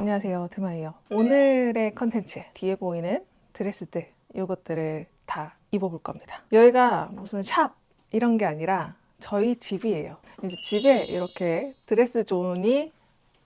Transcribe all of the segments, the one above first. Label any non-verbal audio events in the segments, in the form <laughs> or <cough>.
안녕하세요. 드마이요 오늘의 컨텐츠 뒤에 보이는 드레스들 이것들을 다 입어볼 겁니다. 여기가 무슨 샵 이런 게 아니라 저희 집이에요. 이제 집에 이렇게 드레스 존이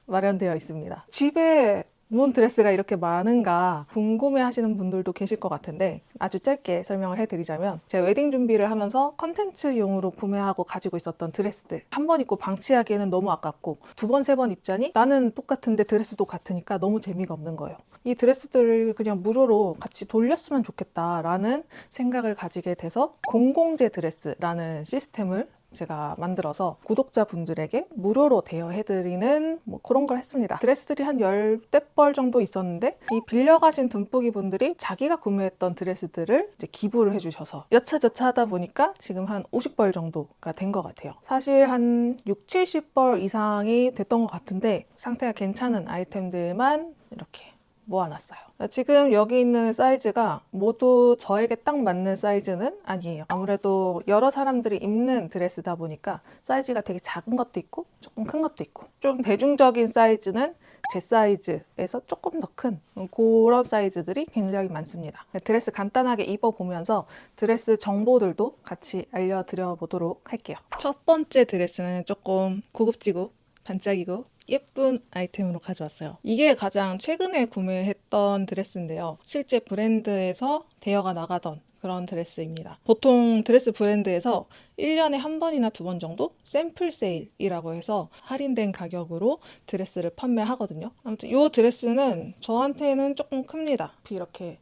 마련되어 있습니다. 집에 뭔 드레스가 이렇게 많은가 궁금해 하시는 분들도 계실 것 같은데 아주 짧게 설명을 해드리자면 제가 웨딩 준비를 하면서 컨텐츠용으로 구매하고 가지고 있었던 드레스들 한 번 입고 방치하기에는 너무 아깝고 두 번, 세 번 입자니 나는 똑같은데 드레스도 같으니까 너무 재미가 없는 거예요. 이 드레스들을 그냥 무료로 같이 돌렸으면 좋겠다라는 생각을 가지게 돼서 공공재 드레스라는 시스템을 제가 만들어서 구독자분들에게 무료로 대여해드리는 뭐 그런 걸 했습니다. 드레스들이 한 열대 벌 정도 있었는데 이 빌려가신 듬뿌기 분들이 자기가 구매했던 드레스들을 이제 기부를 해주셔서 여차저차 하다 보니까 지금 한 50벌 정도가 된 것 같아요. 사실 한 6, 70벌 이상이 됐던 것 같은데 상태가 괜찮은 아이템들만 이렇게 모아놨어요. 지금 여기 있는 사이즈가 모두 저에게 딱 맞는 사이즈는 아니에요. 아무래도 여러 사람들이 입는 드레스다 보니까 사이즈가 되게 작은 것도 있고 조금 큰 것도 있고 좀 대중적인 사이즈는 제 사이즈에서 조금 더 큰 그런 사이즈들이 굉장히 많습니다. 드레스 간단하게 입어보면서 드레스 정보들도 같이 알려드려 보도록 할게요. 첫 번째 드레스는 조금 고급지고 반짝이고 예쁜 아이템으로 가져왔어요. 이게 가장 최근에 구매했던 드레스인데요. 실제 브랜드에서 대여가 나가던 그런 드레스입니다. 보통 드레스 브랜드에서 1년에 한 번이나 두 번 정도 샘플 세일이라고 해서 할인된 가격으로 드레스를 판매하거든요. 아무튼 이 드레스는 저한테는 조금 큽니다. 이렇게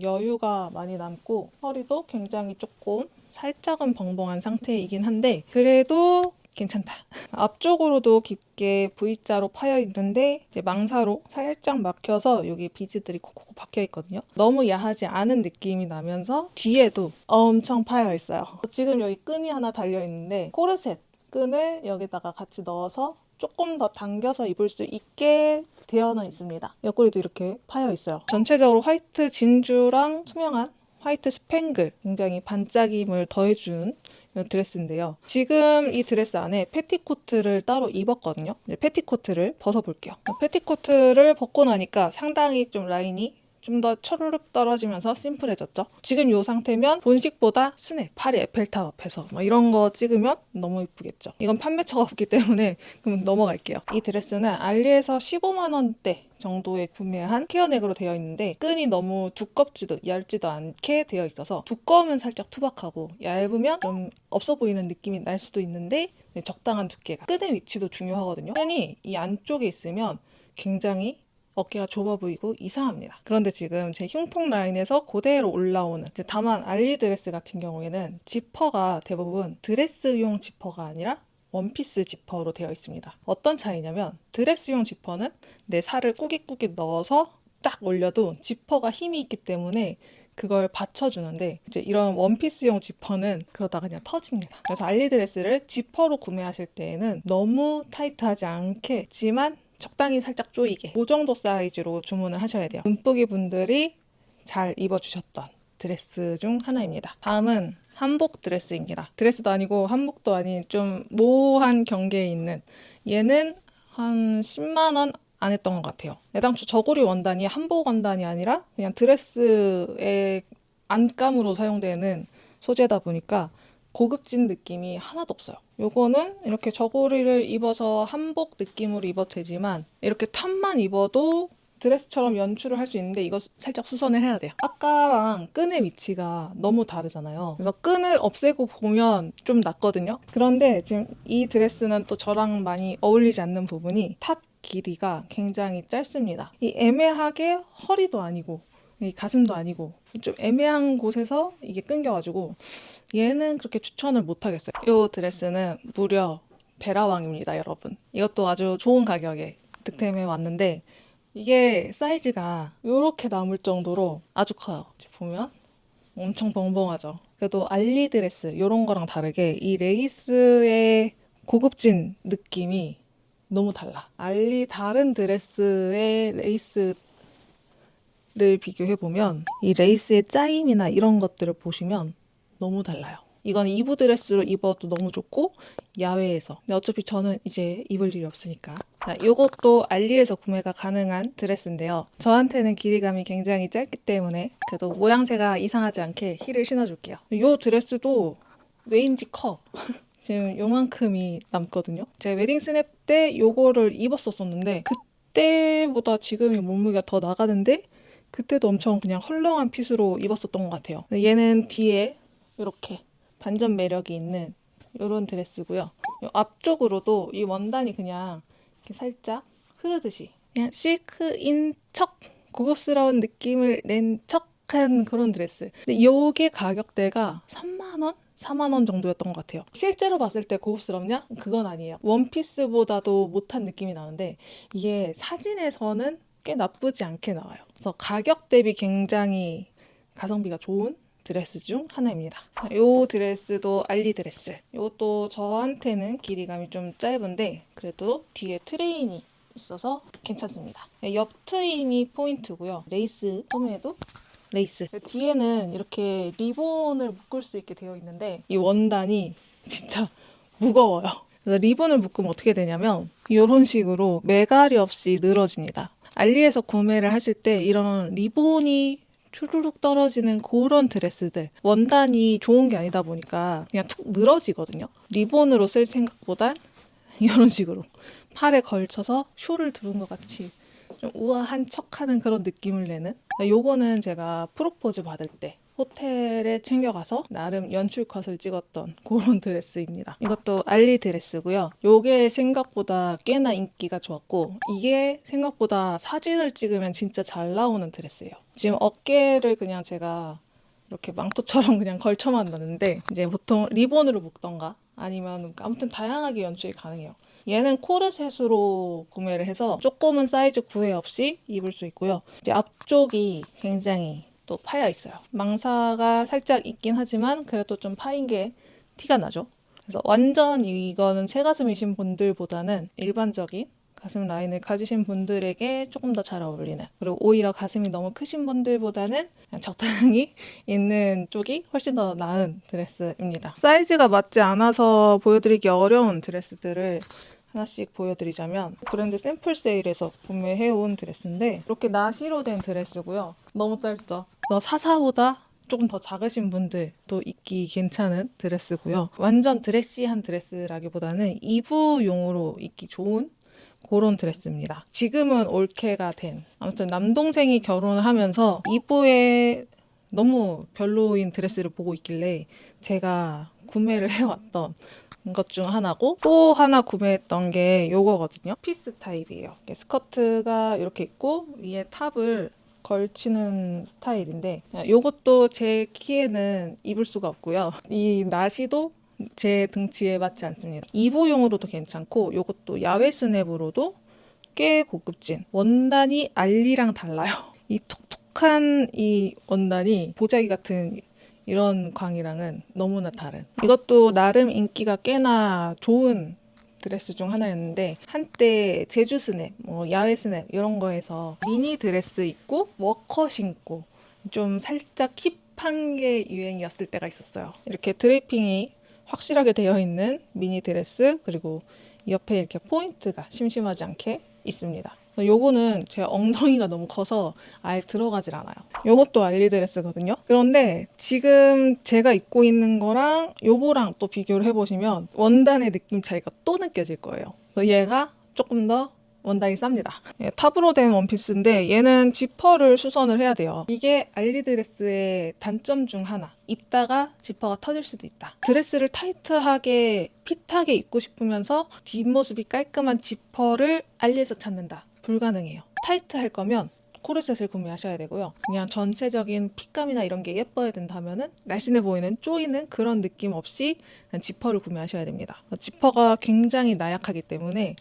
여유가 많이 남고 허리도 굉장히 조금 살짝은 벙벙한 상태이긴 한데 그래도 괜찮다. <laughs> 앞쪽으로도 깊게 V자로 파여 있는데 이제 망사로 살짝 막혀서 여기 비즈들이 콕콕 박혀 있거든요. 너무 야하지 않은 느낌이 나면서 뒤에도 엄청 파여 있어요. 지금 여기 끈이 하나 달려 있는데 코르셋 끈을 여기다가 같이 넣어서 조금 더 당겨서 입을 수 있게 되어는 있습니다. 옆구리도 이렇게 파여 있어요. 전체적으로 화이트 진주랑 투명한 화이트 스팽글 굉장히 반짝임을 이 드레스인데요. 지금 이 드레스 안에 패티코트를 따로 입었거든요. 패티코트를 벗어볼게요. 패티코트를 벗고 나니까 상당히 좀 라인이 좀 더 초르륵 떨어지면서 심플해졌죠. 지금 이 상태면 본식보다 스냅, 파리 에펠탑 앞에서 뭐 이런 거 찍으면 너무 이쁘겠죠. 이건 판매처가 없기 때문에 <laughs> 그럼 넘어갈게요. 이 드레스는 알리에서 15만 원대 정도에 구매한 케어넥으로 되어 있는데 끈이 너무 두껍지도 얇지도 않게 되어 있어서 두꺼우면 살짝 투박하고 얇으면 좀 없어 보이는 느낌이 날 수도 있는데 네, 적당한 두께가 끈의 위치도 중요하거든요. 끈이 이 안쪽에 있으면 굉장히 어깨가 좁아 보이고 이상합니다. 그런데 지금 제 흉통 라인에서 그대로 올라오는 다만 알리 드레스 같은 경우에는 지퍼가 대부분 드레스용 지퍼가 아니라 원피스 지퍼로 되어 있습니다. 어떤 차이냐면 드레스용 지퍼는 내 살을 꾸깃꾸깃 넣어서 딱 올려도 지퍼가 힘이 있기 때문에 그걸 받쳐주는데 이제 이런 원피스용 지퍼는 그러다가 그냥 터집니다. 그래서 알리 드레스를 지퍼로 구매하실 때에는 너무 타이트하지 않게지만 적당히 살짝 조이게 그 정도 사이즈로 주문을 하셔야 돼요. 듬뿌기 분들이 잘 입어주셨던 드레스 중 하나입니다. 다음은 한복 드레스입니다. 드레스도 아니고 한복도 아닌 좀 모호한 경계에 있는 얘는 한 10만 원 안 했던 것 같아요. 애당초 저고리 원단이 한복 원단이 아니라 그냥 드레스의 안감으로 사용되는 소재다 보니까 고급진 느낌이 하나도 없어요. 요거는 이렇게 저고리를 입어서 한복 느낌으로 입어도 되지만 이렇게 탑만 입어도 드레스처럼 연출을 할 수 있는데 이거 살짝 수선을 해야 돼요. 아까랑 끈의 위치가 너무 다르잖아요. 그래서 끈을 없애고 보면 좀 낫거든요. 그런데 지금 이 드레스는 또 저랑 많이 어울리지 않는 부분이 탑 길이가 굉장히 짧습니다. 이 애매하게 허리도 아니고 이 가슴도 아니고 좀 애매한 곳에서 이게 끊겨가지고 얘는 그렇게 추천을 못 하겠어요. 이 드레스는 무려 베라왕입니다, 여러분. 이것도 아주 좋은 가격에 득템해 왔는데 이게 사이즈가 이렇게 남을 정도로 아주 커요. 보면 엄청 벙벙하죠. 그래도 알리 드레스 이런 거랑 다르게 이 레이스의 고급진 느낌이 너무 달라. 알리 다른 드레스의 레이스 를 비교해 보면 이 레이스의 짜임이나 이런 것들을 보시면 너무 달라요. 이건 이브 드레스로 입어도 너무 좋고 야외에서. 근데 어차피 저는 이제 입을 일이 없으니까 자, 요것도 알리에서 구매가 가능한 드레스인데요. 저한테는 길이감이 굉장히 짧기 때문에 그래도 모양새가 이상하지 않게 힐을 신어줄게요. 요 드레스도 왜인지 커. <laughs> 지금 요만큼이 남거든요. 제가 웨딩 스냅 때 요거를 입었었었는데 그때보다 지금이 몸무게가 더 나가는데 그때도 엄청 그냥 헐렁한 핏으로 입었었던 것 같아요. 얘는 뒤에 이렇게 반전 매력이 있는 이런 드레스고요. 요 앞쪽으로도 이 원단이 그냥 이렇게 살짝 흐르듯이 그냥 실크인 척 고급스러운 느낌을 낸 척한 그런 드레스. 근데 요게 가격대가 3만 원? 4만 원 정도였던 것 같아요. 실제로 봤을 때 고급스럽냐? 그건 아니에요. 원피스보다도 못한 느낌이 나는데 이게 사진에서는 꽤 나쁘지 않게 나와요. 그래서 가격 대비 굉장히 가성비가 좋은 드레스 중 하나입니다. 이 드레스도 알리 드레스. 이것도 저한테는 길이감이 좀 짧은데 그래도 뒤에 트레인이 있어서 괜찮습니다. 옆 트임이 포인트고요. 레이스 소매도 레이스. 뒤에는 이렇게 리본을 묶을 수 있게 되어 있는데 이 원단이 진짜 무거워요. 그래서 리본을 묶으면 어떻게 되냐면 이런 식으로 매갈이 없이 늘어집니다. 알리에서 구매를 하실 때 이런 리본이 추르륵 떨어지는 그런 드레스들 원단이 좋은 게 아니다 보니까 그냥 툭 늘어지거든요. 리본으로 쓸 생각보단 <laughs> 이런 식으로 팔에 걸쳐서 쇼를 두른 것 같이 좀 우아한 척하는 그런 느낌을 내는 요거는 제가 프로포즈 받을 때 호텔에 챙겨가서 나름 연출 컷을 찍었던 그런 드레스입니다. 이것도 알리 드레스고요. 요게 생각보다 꽤나 인기가 좋았고 이게 생각보다 사진을 찍으면 진짜 잘 나오는 드레스예요. 지금 어깨를 그냥 제가 이렇게 망토처럼 그냥 걸쳐만 놨는데 이제 보통 리본으로 묶던가 아니면 아무튼 다양하게 연출이 가능해요. 얘는 코르셋으로 구매를 해서 조금은 사이즈 구애 없이 입을 수 있고요. 이제 앞쪽이 굉장히 또 파여 있어요. 망사가 살짝 있긴 하지만 그래도 좀 파인 게 티가 나죠. 그래서 완전 이거는 체가슴이신 분들보다는 일반적인 가슴 라인을 가지신 분들에게 조금 더 잘 어울리는 그리고 오히려 가슴이 너무 크신 분들보다는 적당히 <laughs> 있는 쪽이 훨씬 더 나은 드레스입니다. 사이즈가 맞지 않아서 보여드리기 어려운 드레스들을 하나씩 보여드리자면 브랜드 샘플 세일에서 구매해온 드레스인데 이렇게 나시로 된 드레스고요. 너무 짧죠? 너 사사보다 조금 더 작으신 분들도 입기 괜찮은 드레스고요. 완전 드레시한 드레스라기보다는 2부용으로 입기 좋은 그런 드레스입니다. 지금은 올케가 된 아무튼 남동생이 결혼을 하면서 2부에 너무 별로인 드레스를 보고 있길래 제가 구매를 해왔던 것 중 하나고 또 하나 구매했던 게 요거거든요. 피스 타입이에요. 스커트가 이렇게 있고 위에 탑을 걸치는 스타일인데 요것도 제 키에는 입을 수가 없고요. 이 나시도 제 등치에 맞지 않습니다. 2부용으로도 괜찮고 요것도 야외 스냅으로도 꽤 고급진 원단이 알리랑 달라요. 이 톡톡한 이 원단이 보자기 같은 이런 광이랑은 너무나 다른. 이것도 나름 인기가 꽤나 좋은 드레스 중 하나였는데 한때 제주 스냅, 뭐 야외 스냅 이런 거에서 미니 드레스 입고 워커 신고 좀 살짝 힙한 게 유행이었을 때가 있었어요. 이렇게 드레이핑이 확실하게 되어 있는 미니 드레스 그리고 옆에 이렇게 포인트가 심심하지 않게 있습니다. 요거는 제 엉덩이가 너무 커서 아예 들어가질 않아요. 요것도 알리드레스거든요. 그런데 지금 제가 입고 있는 거랑 요거랑 또 비교를 해보시면 원단의 느낌 차이가 또 느껴질 거예요. 그래서 얘가 조금 더 원단이 쌉니다. 예, 탑으로 된 원피스인데 얘는 지퍼를 수선을 해야 돼요. 이게 알리드레스의 단점 중 하나. 입다가 지퍼가 터질 수도 있다. 드레스를 타이트하게 핏하게 입고 싶으면서 뒷모습이 깔끔한 지퍼를 알리에서 찾는다. 불가능해요. 타이트 할 거면 코르셋을 구매하셔야 되고요. 그냥 전체적인 핏감이나 이런 게 예뻐야 된다면은 날씬해 보이는 쪼이는 그런 느낌 없이 지퍼를 구매하셔야 됩니다. 지퍼가 굉장히 나약하기 때문에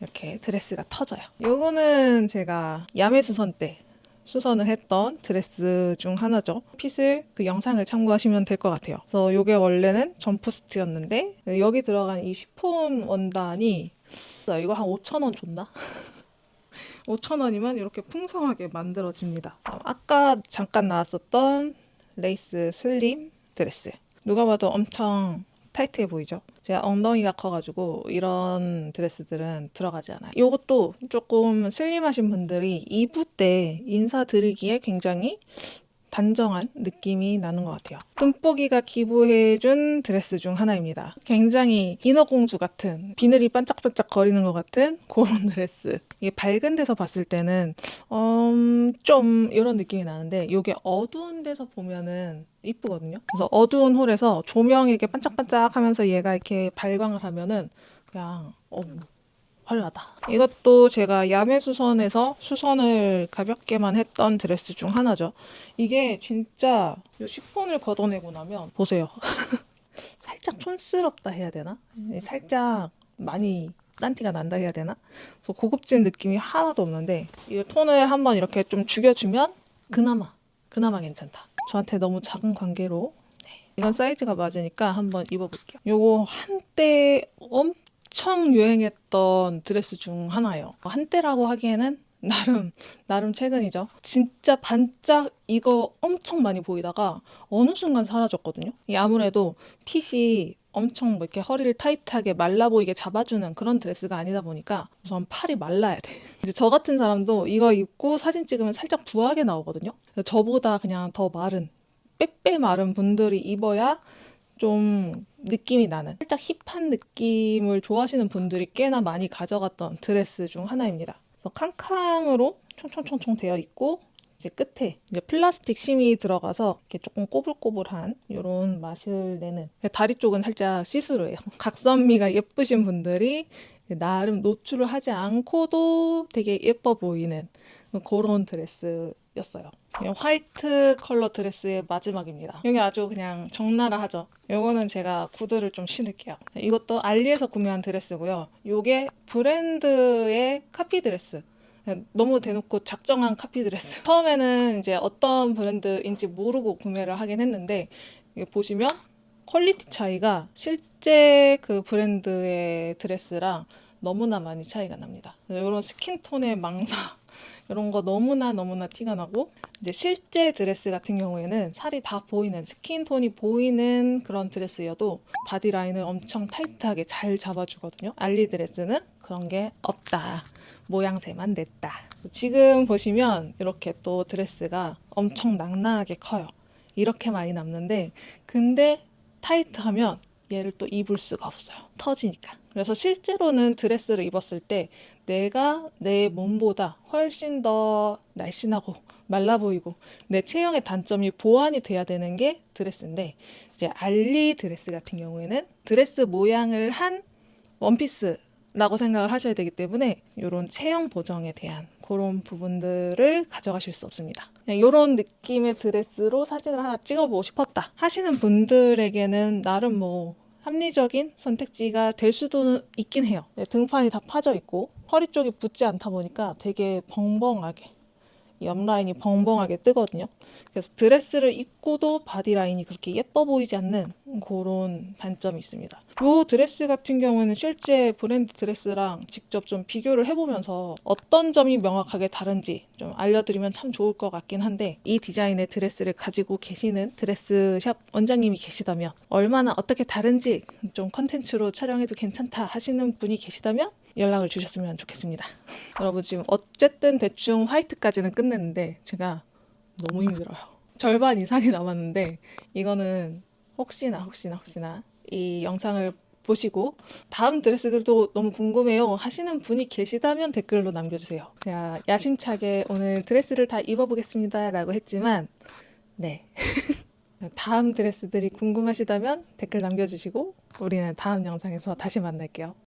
이렇게 드레스가 터져요. 요거는 제가 야매 수선 때 수선을 했던 드레스 중 하나죠. 핏을 그 영상을 참고하시면 될 것 같아요. 그래서 요게 원래는 점프스트였는데 여기 들어간 이 쉬폰 원단이 이거 한 5,000원 줬나? <laughs> 5,000원이면 이렇게 풍성하게 만들어집니다. 아까 잠깐 나왔었던 레이스 슬림 드레스. 누가 봐도 엄청 타이트해 보이죠? 제가 엉덩이가 커가지고 이런 드레스들은 들어가지 않아요. 이것도 조금 슬림하신 분들이 입을 때 인사드리기에 굉장히 단정한 느낌이 나는 것 같아요. 뜸보기가 기부해준 드레스 중 하나입니다. 굉장히 인어공주 같은 비늘이 반짝반짝 거리는 것 같은 그런 <laughs> 드레스. 이게 밝은 데서 봤을 때는 음, 좀 이런 느낌이 나는데 이게 어두운 데서 보면은 이쁘거든요. 그래서 어두운 홀에서 조명이 이렇게 반짝반짝하면서 얘가 이렇게 발광을 하면은 그냥 어 화려하다. 이것도 제가 야매 수선에서 수선을 가볍게만 했던 드레스 중 하나죠. 이게 진짜 이 시폰을 걷어내고 나면 보세요. <laughs> 살짝 촌스럽다 해야 되나? 살짝 많이 싼티가 난다 해야 되나? 그래서 고급진 느낌이 하나도 없는데 이 톤을 한번 이렇게 좀 죽여주면 그나마 그나마 괜찮다. 저한테 너무 작은 관계로 네, 이런 사이즈가 맞으니까 한번 입어볼게요. 요거 한때 엄청 유행했던 드레스 중 하나예요. 한때라고 하기에는 <laughs> 나름 나름 최근이죠. 진짜 반짝 이거 엄청 많이 보이다가 어느 순간 사라졌거든요. 이 아무래도 핏이 엄청 뭐 이렇게 허리를 타이트하게 말라 보이게 잡아주는 그런 드레스가 아니다 보니까 우선 팔이 말라야 돼. <laughs> 이제 저 같은 사람도 이거 입고 사진 찍으면 살짝 부하게 나오거든요. 저보다 그냥 더 마른 빼빼 마른 분들이 입어야 좀 느낌이 나는 살짝 힙한 느낌을 좋아하시는 분들이 꽤나 많이 가져갔던 드레스 중 하나입니다. 그래서 캉캉으로 총총총총 되어 있고 이제 끝에 이제 플라스틱 심이 들어가서 이렇게 조금 꼬불꼬불한 이런 맛을 내는 다리 쪽은 살짝 시스루예요. <laughs> 각선미가 예쁘신 분들이 나름 노출을 하지 않고도 되게 예뻐 보이는 그런 드레스였어요. 화이트 컬러 드레스의 마지막입니다. 여기 아주 그냥 적나라 하죠. 요거는 제가 구두를 좀 신을게요. 이것도 알리에서 구매한 드레스고요. 요게 브랜드의 카피 드레스. 너무 대놓고 작정한 카피 드레스. <laughs> 처음에는 이제 어떤 브랜드인지 모르고 구매를 하긴 했는데 보시면 퀄리티 차이가 실제 그 브랜드의 드레스랑 너무나 많이 차이가 납니다. 이런 스킨톤의 망사 이런 거 너무나 너무나 티가 나고 이제 실제 드레스 같은 경우에는 살이 다 보이는 스킨톤이 보이는 그런 드레스여도 바디 라인을 엄청 타이트하게 잘 잡아주거든요. 알리 드레스는 그런 게 없다. 모양새만 냈다. 지금 보시면 이렇게 또 드레스가 엄청 낭낭하게 커요. 이렇게 많이 남는데 근데 타이트하면 얘를 또 입을 수가 없어요. 터지니까. 그래서 실제로는 드레스를 입었을 때 내가 내 몸보다 훨씬 더 날씬하고 말라 보이고 내 체형의 단점이 보완이 돼야 되는 게 드레스인데 이제 알리 드레스 같은 경우에는 드레스 모양을 한 원피스라고 생각을 하셔야 되기 때문에 이런 체형 보정에 대한 그런 부분들을 가져가실 수 없습니다. 이런 느낌의 드레스로 사진을 하나 찍어보고 싶었다 하시는 분들에게는 나름 뭐 합리적인 선택지가 될 수도 있긴 해요. 네, 등판이 다 파져 있고 허리 쪽이 붙지 않다 보니까 되게 벙벙하게 이 옆 라인이 벙벙하게 뜨거든요. 그래서 드레스를 입고도 바디 라인이 그렇게 예뻐 보이지 않는 그런 단점이 있습니다. 이 드레스 같은 경우는 실제 브랜드 드레스랑 직접 좀 비교를 해보면서 어떤 점이 명확하게 다른지 좀 알려드리면 참 좋을 것 같긴 한데 이 디자인의 드레스를 가지고 계시는 드레스샵 원장님이 계시다면 얼마나 어떻게 다른지 좀 컨텐츠로 촬영해도 괜찮다 하시는 분이 계시다면 연락을 주셨으면 좋겠습니다. <laughs> 여러분 지금 어쨌든 대충 화이트까지는 끝냈는데 제가 너무 힘들어요. 절반 이상이 남았는데 이거는 혹시나 혹시나 혹시나 이 영상을 보시고 다음 드레스들도 너무 궁금해요 하시는 분이 계시다면 댓글로 남겨주세요. 제가 야심차게 오늘 드레스를 다 입어보겠습니다 라고 했지만 네 <laughs> 다음 드레스들이 궁금하시다면 댓글 남겨주시고 우리는 다음 영상에서 다시 만날게요.